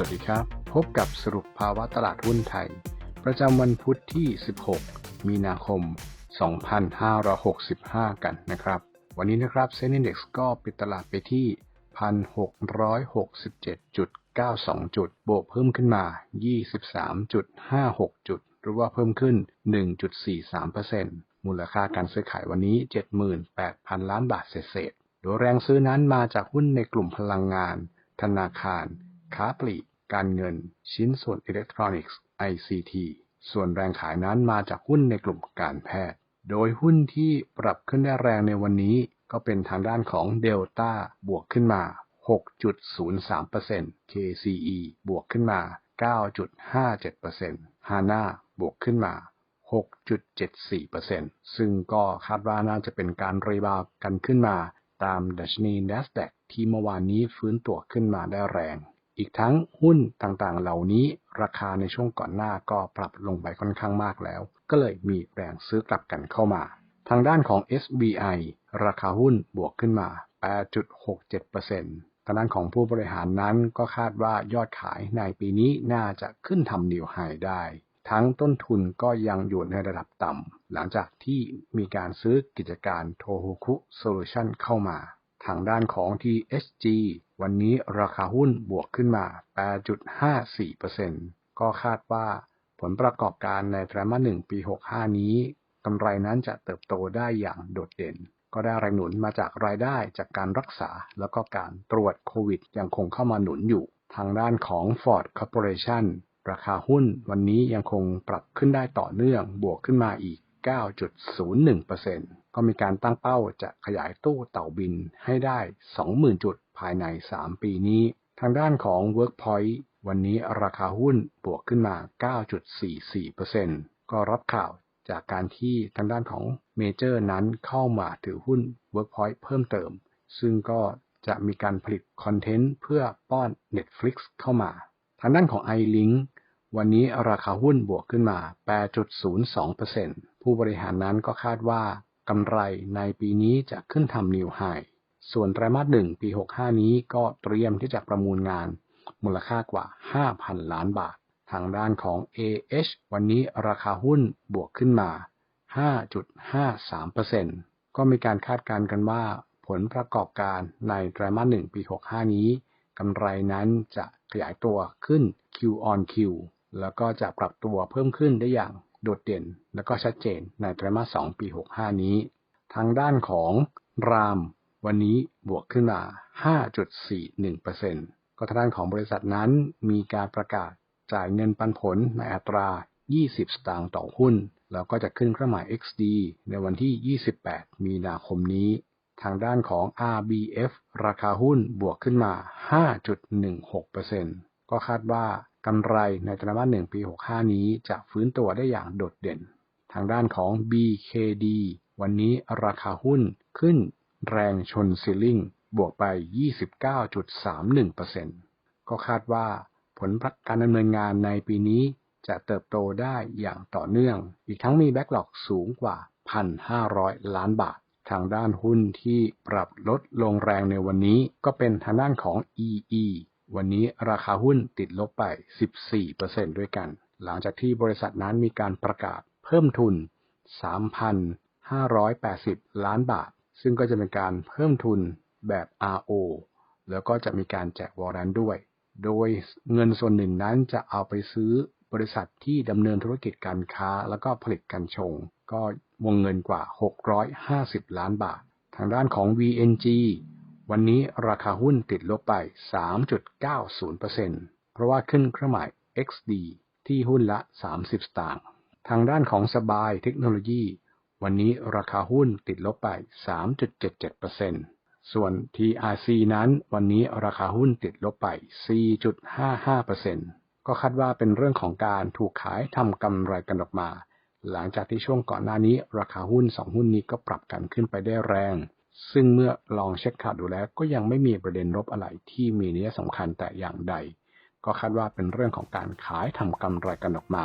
วัสดีครับ พบกับสรุปภาวะตลาดหุ้นไทย ประจำวันพุธที่ 16 มีนาคม 2565 กันนะครับ วันนี้นะครับเซ็นดี x ก็ปิดตลาดไปที่ 1,667.92 จุด บวกเพิ่มขึ้นมา 23.56 จุด หรือว่าเพิ่มขึ้น 1.43%มูลค่าการซื้อขายวันนี้ 78,000 ล้านบาทเศษโดยแรงซื้อนั้นมาจากหุ้นในกลุ่มพลังงาน ธนาคารค้าปลีก การเงิน ชิ้นส่วนอิเล็กทรอนิกส์ ICT ส่วนแรงขายนั้นมาจากหุ้นในกลุ่มการแพทย์ โดยหุ้นที่ปรับขึ้นได้แรงในวันนี้ ก็เป็นทางด้านของเดลต้าบวกขึ้นมา 6.03% KCE บวกขึ้นมา 9.57% HANA บวกขึ้นมา 6.74%ซึ่งก็คาดว่าน่าจะเป็นการรีบาวกันขึ้นมา ตามดัชนี NASDAQ ที่เมื่อวานนี้ฟื้นตัวขึ้นมาได้แรง อีกทั้งหุ้นต่างๆ เหล่านี้ราคาในช่วงก่อนหน้าก็ปรับลงไปค่อนข้างมากแล้ว ก็เลยมีแรงซื้อกลับกันเข้ามา ทางด้านของ SBI ราคาหุ้นบวกขึ้นมา 8.67%ทางด้านของผู้บริหารนั้นก็คาดว่ายอดขายในปีนี้น่าจะขึ้นทำนิวไฮได้ ทั้งต้นทุนก็ยังอยู่ในระดับต่ำหลังจากที่มีการซื้อกิจการโทโฮคุโซลูชันเข้ามา ทางด้านของ TSG วันนี้ราคาหุ้นบวกขึ้นมา 8.54%ก็คาดว่าผลประกอบการในไตรมาส1ปี 65 นี้กำไรนั้นจะเติบโตได้อย่างโดดเด่น ก็ได้แรงหนุนมาจากรายได้จากการรักษาแล้วก็การตรวจโควิดยังคงเข้ามาหนุนอยู่ ทางด้านของ Ford Corporation ราคาหุ้นวันนี้ยังคงปรับขึ้นได้ต่อเนื่องบวกขึ้นมาอีก 9.01%ก็มีการตั้งเป้าจะขยายตู้เต่าบินให้ได้ 20,000 จุด ภายใน 3 ปีนี้ ทางด้านของ Workpoint วันนี้ราคาหุ้นบวกขึ้นมา 9.44%ก็รับข่าวจากการที่ทางด้านของเมเจอร์นั้นเข้ามาถือหุ้น Workpoint เพิ่มเติม ซึ่งก็จะมีการผลิตคอนเทนต์เพื่อป้อน Netflix เข้ามา ทางด้านของ iLink วันนี้ราคาหุ้นบวกขึ้นมา 8.02%ผู้บริหารนั้นก็คาดว่ากำไรในปีนี้จะขึ้นทำนิวไฮ ส่วนไตรมาสหนึ่งปี 65 นี้ก็เตรียมที่จะประมูลงานมูลค่ากว่า 5,000 ล้านบาท ทางด้านของ AH วันนี้ราคาหุ้นบวกขึ้นมา 5.53%ก็มีการคาดการณ์กันว่า ผลประกอบการในไตรมาสหนึ่งปี 65 นี้กำไรนั้นจะขยายตัวขึ้น Q on Q แล้วก็จะปรับตัวเพิ่มขึ้นได้อย่างโดดเด่น และก็ชัดเจนในไตรมาส 2 ปี 65 นี้ ทางด้านของราม วันนี้บวกขึ้นมา 5.41%ก็ทางด้านของบริษัทนั้นมีการประกาศจ่ายเงินปันผลในอัตรา 20 สตางค์ต่อหุ้น แล้วก็จะขึ้นเครื่องหมาย XD ในวันที่ 28 มีนาคมนี้ ทางด้านของ RBF ราคาหุ้นบวกขึ้นมา 5.16%ก็คาดว่ากำไรในไตรมาส1ปี 65 นี้จะฟื้นตัวได้อย่างโดดเด่น ทางด้านของ BKD วันนี้ราคาหุ้นขึ้น แรงชนซีลิงบวกไป 29.31%ก็คาดว่าผลการดำเนินงานในปีนี้จะเติบโตได้อย่างต่อเนื่อง อีกทั้งมีแบ็กหลอกสูงกว่า 1,500 ล้านบาท ทางด้านหุ้นที่ปรับลดลงแรงในวันนี้ก็เป็นทางด้านของ EE วันนี้ราคาหุ้นติดลบไป 14%ด้วยกัน หลังจากที่บริษัทนั้นมีการประกาศเพิ่มทุน 3,580 ล้านบาท ซึ่งก็จะเป็นการเพิ่มทุนแบบ RO แล้วก็จะมีการแจกวอร์เรนด้วย โดยเงินส่วนหนึ่งนั้นจะเอาไปซื้อบริษัทที่ดำเนินธุรกิจการค้า แล้วก็ผลิตกัญชง ก็วงเงินกว่า 650 ล้านบาท ทางด้านของ VNG วันนี้ราคาหุ้นติดลบไป 3.90%เพราะว่าขึ้นเครื่องหมาย XD ที่หุ้นละ 30 สตางค์ ทางด้านของสบายเทคโนโลยี วันนี้ราคาหุ้นติดลบไป 3.77%ส่วน TRC นั้นวันนี้ราคาหุ้นติดลบไป 4.55%ก็คาดว่าเป็นเรื่องของการถูกขายทำกำไรกันออกมา หลังจากที่ช่วงก่อนหน้านี้ ราคาหุ้น 2 หุ้นนี้ก็ปรับกันขึ้นไปได้แรง ซึ่งเมื่อลองเช็คข่าวดูแล้วก็ยังไม่มีประเด็นลบอะไรที่มีนัยสำคัญแต่อย่างใด ก็คาดว่าเป็นเรื่องของการขายทำกำไรกันออกมา